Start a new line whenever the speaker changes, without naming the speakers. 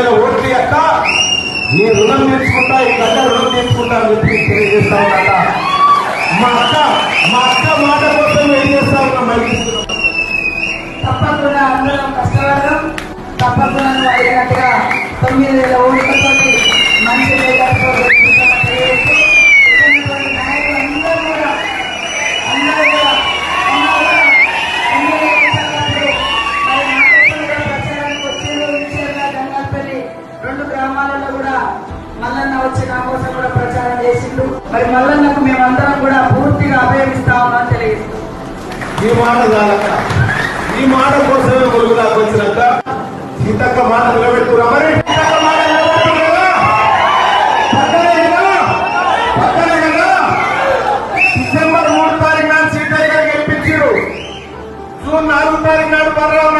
వేల ఓట్లు యొక్క నీ రుణం తీర్చుకుంటా ఈ గడ్డ రుణం తీర్చుకుంటా అని చెప్పి తెలియజేస్తా ఉన్నట మా అక్క మా అక్క మాట కోసం ఏం చేస్తా ఉన్నా మళ్ళీ
తప్పకుండా అందరం కష్టపడదాం. తప్పకుండా అడిగినట్టుగా తొమ్మిది వేల ఓట్లతో గ్రామాలలో కూడా మల్లన్న వచ్చి నా కోసం కూడా ప్రచారం చేసిండు. మరి మల్లన్నకు మేమందరం కూడా పూర్తిగా అభయమిస్తా ఉన్నామని తెలియజేస్తాం
ఈ మాట చాలక ఈ మాట కోసమే ములుగు వచ్చినాక సీతక్క మాట నిలబెట్టుకురా మరి. తారీఖు నాడు సీతయ్య గారు గెలిపించారు జూన్ నాలుగు తారీఖు నాడు పర్రావు